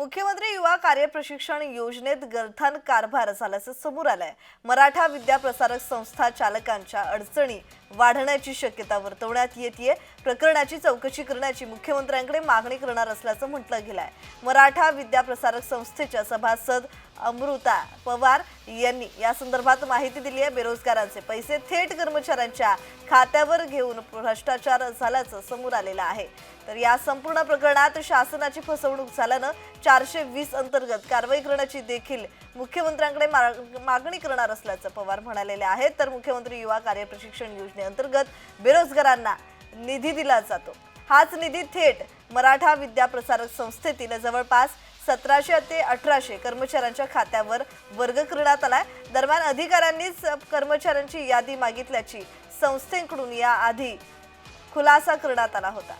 मुख्यमंत्री युवा कार्य प्रशिक्षण योजनेत गलथान कारभार झाल्याचं समोर आलंय. मराठा विद्या प्रसारक संस्था चालकांच्या अडचणी वाढण्याची शक्यता वर्तवण्यात येते प्रकरणाची चौकशी करण्याची मुख्यमंत्र्यांकडे मागणी करणार असल्याचं म्हटलं गेलंय. मराठा विद्या प्रसारक संस्थेच्या सभासद अमृता पवार यांनी या संदर्भात माहिती दिली आहे बेरोजगारांचे पैसे थेट कर्मचाऱ्यांच्या खात्यावर घेऊन भ्रष्टाचार झाल्याचं समोर आलेलं आहे. तर या संपूर्ण प्रकरणात शासनाची फसवणूक झाल्यानं चारशे वीस अंतर्गत कारवाई करण्याची देखील मुख्यमंत्र्यांकडे मागणी करणार असल्याचं पवार म्हणालेले आहेत. तर मुख्यमंत्री युवा कार्य प्रशिक्षण योजनेअंतर्गत बेरोजगारांना निधी दिला जातो. हाच निधी थेट मराठा विद्या प्रसारक संस्थेतील जवळपास सतराशे ते अठराशे कर्मचाऱ्यांच्या खात्यावर वर्ग करण्यात आलाय. दरम्यान अधिकाऱ्यांनीच कर्मचाऱ्यांची यादी मागितल्याची संस्थेकडून याआधी खुलासा करण्यात आला होता.